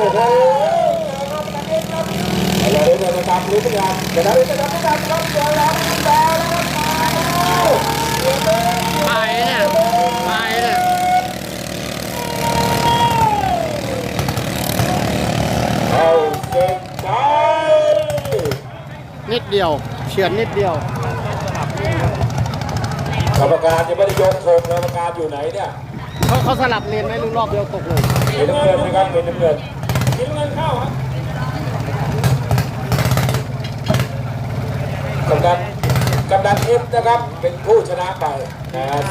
โหเราเดินตามรู้ทุกอย่างเดี๋ยวเราจะทำทุกอย่างครับเดี๋ยวเราจะทำแล้วแล้วไปเนี่ยไปเนี่ยเอาเก่งใจนิดเดียวเฉือนนิดเดียวกรรมการยังไม่ได้ยกธงกรรมการอยู่ไหนเนี่ยเขาเขาสลับเลนไหมหรือรอบเดียวตกเลยเห็นน้ำเงินนะครับเห็นน้ำเงินเห็นน้ำเงินเข้าครับ กำนันกำนันเอฟนะครับเป็นผู้ชนะไปนะครับ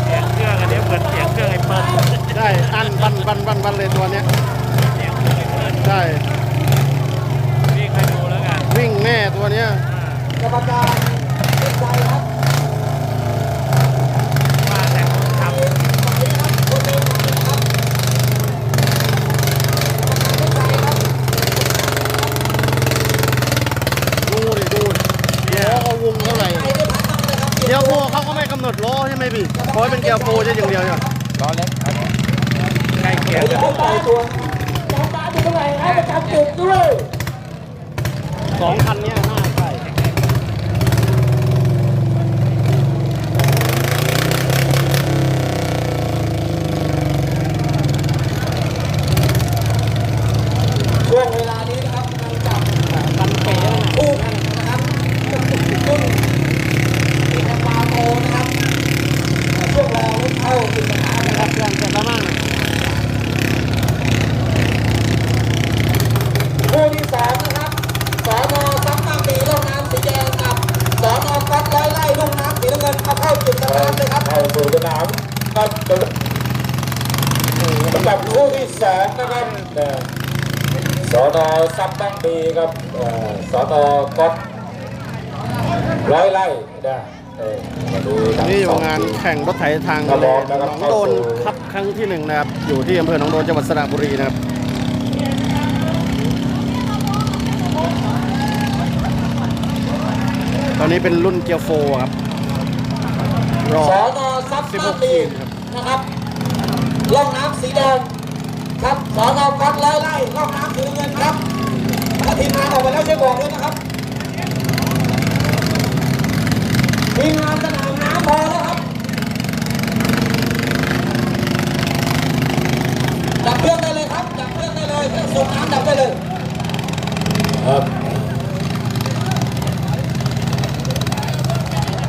เสียงเครื่องอันนี้เหมือนเสียงเครื่องไอ้เปิ้ล ได้อันบันบันบันบันเลยตัวเนี้ย เสียงเครื่องไอ้เปิ้ล ได้ นี่ใครดูแล้วกัน วิ่งแน่ตัวเนี้ย กรรมการเป็นใจครับ มาแต่คนทำ ดูดิดูดิล้อเขาวงเท่าไหร่เกียร์โฟเขาก็ไม่กำหนดล้อใช่ไห มพี่เพราะว่าเป็นเกียร์โฟใช่อย่างเดียวเนี่ยล้อเล็กใกล้เคียงกันใส่ตัวกรรมการอยู่ตรงไหนครับประจำจุดด้วยสองคันเนี้ยน่าใช่ ช่วงเวลานี้นะครับกำลังจับ คันเป๋นั่นน่ะ คู่แข่งนะครับซึ่งมีแอปวาโตนะครับช่วงรอรุ่นเข้าสิบนาทีนะครับ เครื่องเสร็จแล้วมั้ง คู่ที่สองนะครับสอนอซับตั้งปีลงน้ำสีแดงกับสอนอก๊อตร้อยไล่ลงน้ำสีน้ำเงินเอาเข้าจุดสตาร์ทเลยครับเข้าสู่สนามก็จะสำหรับคู่ที่สองนะครับเนี่ย สอนอซับตั้งปีครับเอ่อสอนอก๊อตร้อยไล่นะเออมาดูทั้งนี่อสยู่องงานทีมแข่งรถไถทางกระทะเลบอกนะครับหนองโดนครับครั้งที่หนึ่งนะครับ อยู่ที่อำเภอหนองโดนจังหวัดสระบุรีนะครับตอนนี้เป็นรุ่นเกียร์โฟครับรอสอนอซับ16มาตีทีมครับนะครับล่องน้ำสีแดง ครับสอนอกัดไล่ไล่ล่องน้ำสีน้ำเงินครับถ้าทีมงานออกไปแล้วช่วยบอกด้วยนะครับทีมงานสนามน้ำพอแล้วครับดับเครื่องได้เลยครับดับเครื่องได้เลยเครื่องสูบน้ำดับได้เลยครับ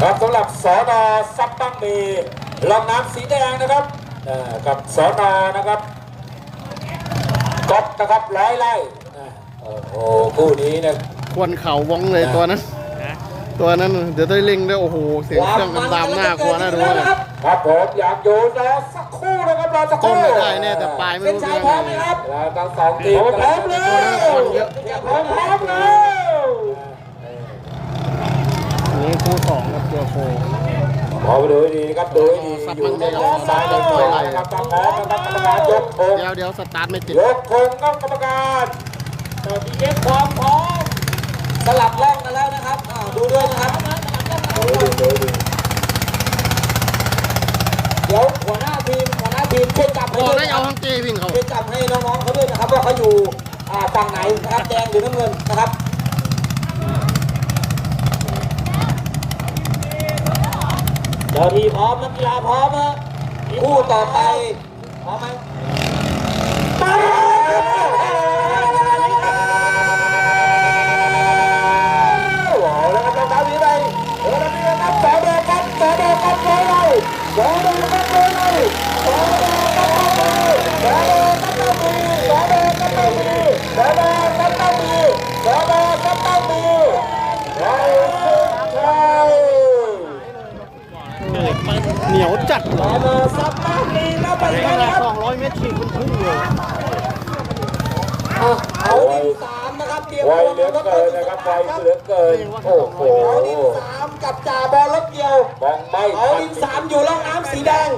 ครับสำหรับสอนอซับตั้งมีลำน้ำสีแดงนะครับกับสอนอนะครับ ก๊อฟนะครับร้อยไร่นะโอ้โหคู่นี้นะ ควรเข่าว่องเลยตัวนั้นนะตัวนั้นเดี๋ยวได้ลิงด้วยโอ้โห เสียงเครื่องมันตามหน้ากลัวน่าดูเลยครับผมอยากอยู่รอสักครู่นะครับรอสักคต้รู่มไม่ได้แน่แต่ปลายไม่เส้นรู้ชัเรื่ยองพร้อมไงไหมครับแล้วทั้งสองทีมพร้อมเลยคนเยอะพร้อมพร้อมเลย อันนี้คู่สองครับเกียร์โฟ พอไปดูให้ดีครับดูให้ดีอยู่ในล้อซ้ายในตัวนะครับกรรมการนะครับกรรมการยกธงเดี๋ยวเดี๋ยวสตาร์ทไม่ติดยกธงครับกรรมการตอนนี้เย็บพร้อมพร้อมสลับล่องกันแล้วนะครับอ่าดูด้วยนะครับดูดีดูดีเดี๋ยวหัวหน้าทีมหัวหน้าทีมช่วยจับให้บอกด้วยได้นะคเอารับทั้งเจวิ่งเขาช่วยจับให้น้องๆเขาด้วยนะครับว่าเขาอยู่อ่าฝั่งไหนนะครับแดงหรือน้ำเงินนะครับ เดี๋ยวทีพร้อมนักกีฬาพร้อมนะคู่ต่อไปพร้อมไหมไป นียวจัดเลสออสับมากดีนะไปขแล้วนานะดครับ200เมตรฉีกมันพุ่งเลยเอาดินสามนะครับเตรียมไวตัวเหลือเกินนะครับไวเหลือเกินโอ้โหเอาดินสามกับจ่าบอลรถเกี่ยวมองไม่เขาดินสามอยู่ร่องน้ำสีแดง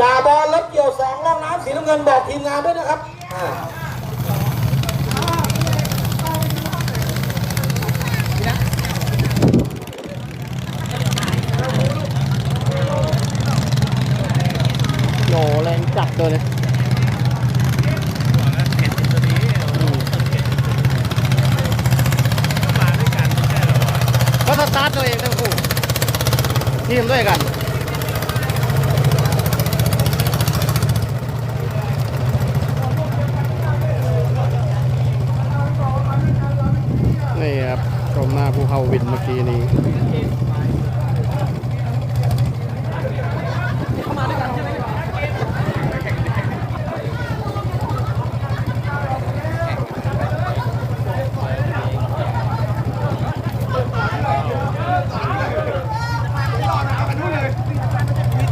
จ่าบอลรถเกี่ยวสองร่องน้ำสีน้ำเงินบอกทีมงานด้วยนะครับอ่า โหแรงจัดตัวเลย เห็นตัวนี้โอ้โหเห็นตัวนี้มาด้วยกันไม่ใช่เหรอวะ ก็สตาร์ทตัวเองทั้งคู่ ทีมด้วยกันนี่ครับชมหน้าผู้เข้าวินเมื่อกี้นี้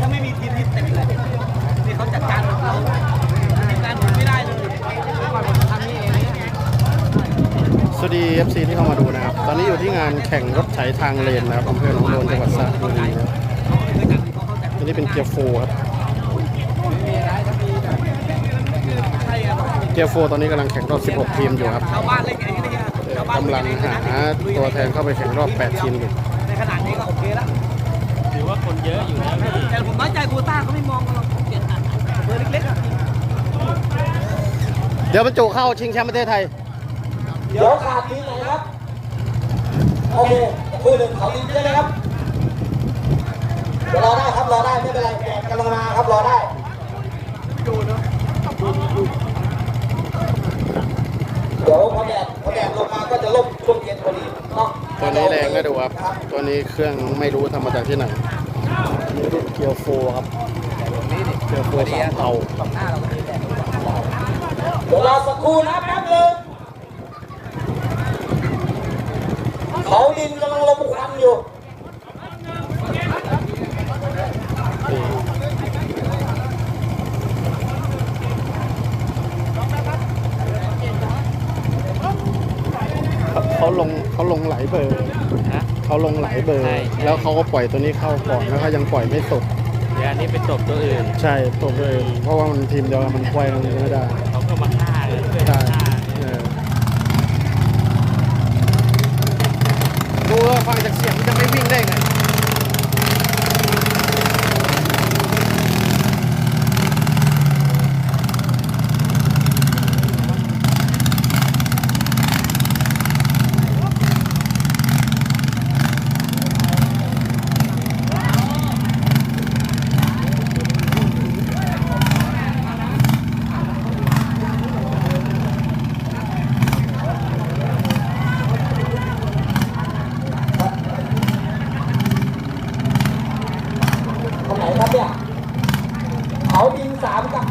ถ้าไม่มีทีมที่เต็มเลยนี่เขาจัดการเราทีมงานผมไม่ได้เลยทำนี่เองเนี่ย สวัสดี FC ที่เข้ามา ดูนะครับ ตอนนี้อยู่ที่งานแข่งรถไถทางเลนนะครับอำเภอหนองโดนจังหวัดสระบุรีนะครับตัวนี้เป็นเกียร์โฟครับ เกียร์โฟตอนนี้กำลังแข่งรอบ 16 ทีมอยู่ครับชาวบ้านเล่นกันอย่างนี้นะชาวบ้านกำลังหาตัวแทนเข้าไปแข่งรอบ 8 ทีมอยู่ในขนาดนี้ก็โอเคแล้วถือว่าคนเยอะอยู่นะพี่แต่ผมน้อยใจโควต้าเขาไม่มองกันหรอกเปลี่ยนเบอร์เล็กๆเดี๋ยวบรรจุเข้าชิงแชมป์ประเทศไทย เดี๋ยวขาดทีไหนครับ โอเคคุยหนึ่งเขาดินใช่ไหมครับเดี๋ยวรอได้ครับรอได้ไม่เป็นไรแดดกำลังมาครับรอได้เดี๋ยวพอแดดพอแดดลงมาก็จะล่มช่วงเย็นพอดีเนาะตัวนี้แรงนะดูครับ ตัวนี้เครื่องไม่รู้ทำมาจากที่ไหนนี่เป็นเกียร์โฟร์ครับเกียร์โฟร์สามเตาเดี๋ยวรอสักครู่นะแป๊บนึง เขาดินกำลังลมควันอยู่เขาลงเขาลงไหลเบอร์นะ เขาลงไหลเบอร์ ใช่ใช่ แล้วเขาก็ปล่อยตัวนี้เข้าก่อนแล้วเขายังปล่อยไม่สุดเดี๋ยวอันนี้ไปตบตัวอื่น ใช่ตัวเองเพราะว่ามันทีมเดียวกันมันควายกันไม่ได้ เขาก็มาฆ่ากันเพื่อนใช่ ฆ่า เออ ดูว่าฟังจากเสียงมันจะไม่วิ่งได้ไง คนไหนครับเนี่ยเขาดินสามกับ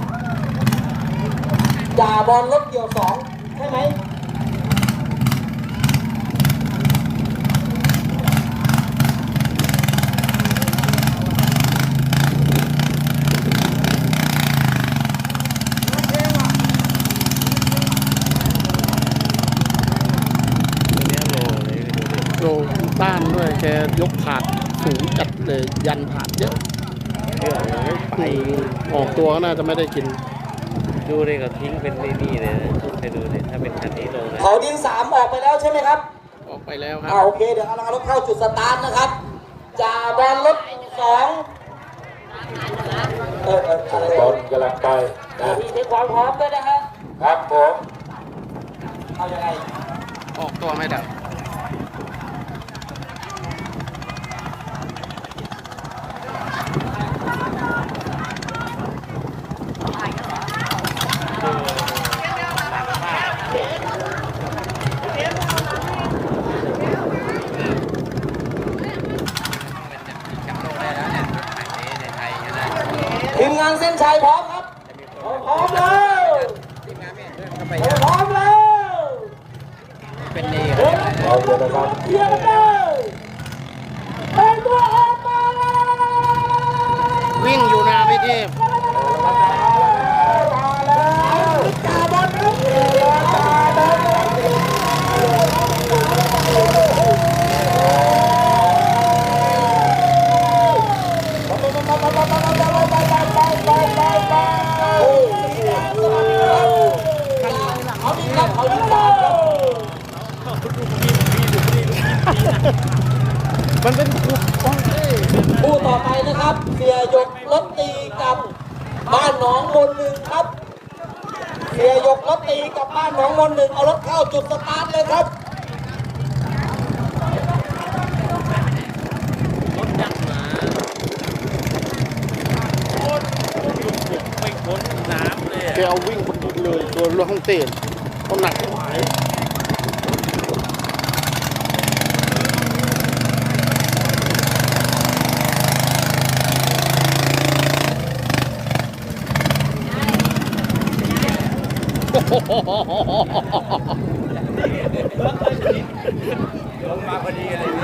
จ่าบอลรถเกี่ยวสองใช่ไหมตัวเนี้ยโลเลยดูดิโดต้านด้วยแกยกผาดสูงจัดเลยยันผาดเยอะเครื่องเลยไปออกตัวก็น่าจะไม่ได้กิน ดูเลยก็ทิ้งเป็นนี่นี่เลยนะไปดูเลยถ้าเป็นคันนี้ลงนะเขาดินสามออกไปแล้วใช่ไหมครับ ออกไปแล้วครัอ่าบโอเคเดี๋ยวกำลังรถเข้าจุดสตาร์ทนะครับจ่าบอลรถสองเออเอออะไรบอลกำลังไปนะมีความพร้อมด้วยนะฮะครับผมเอายังไงออกตัวไม่ได้ ทีมงานเส้นชัยพร้อมครับ พร้อมแล้วพร้อมแล้ว เป็นนี่ เฮ้ยเอาเลยนะครับ เยี่ยมเลยเป็นตัวออกมาแล้ว วิ่งอยู่นาพี่เทพ มาแล้วจ่าบอลครับจ่าบอล มันเป็นคูปองเอ้ย คู่ต่อไปนะครับ เสียยกรถตีกับบ้า นหนองมนหนึ่งครับเสียยกรถตีกับบ้านหนองมนหนึ่งเอารถเข้าจุดสตาร์ทเลยครับรถยักษ์หมาโคตรลุกบุกไม่พ้นน้ำเลยแกเอาวิ่งคนดินเลยตัวเรือห้องเต้นเขาหนักไม่ไหว ลงมาพอดีเลย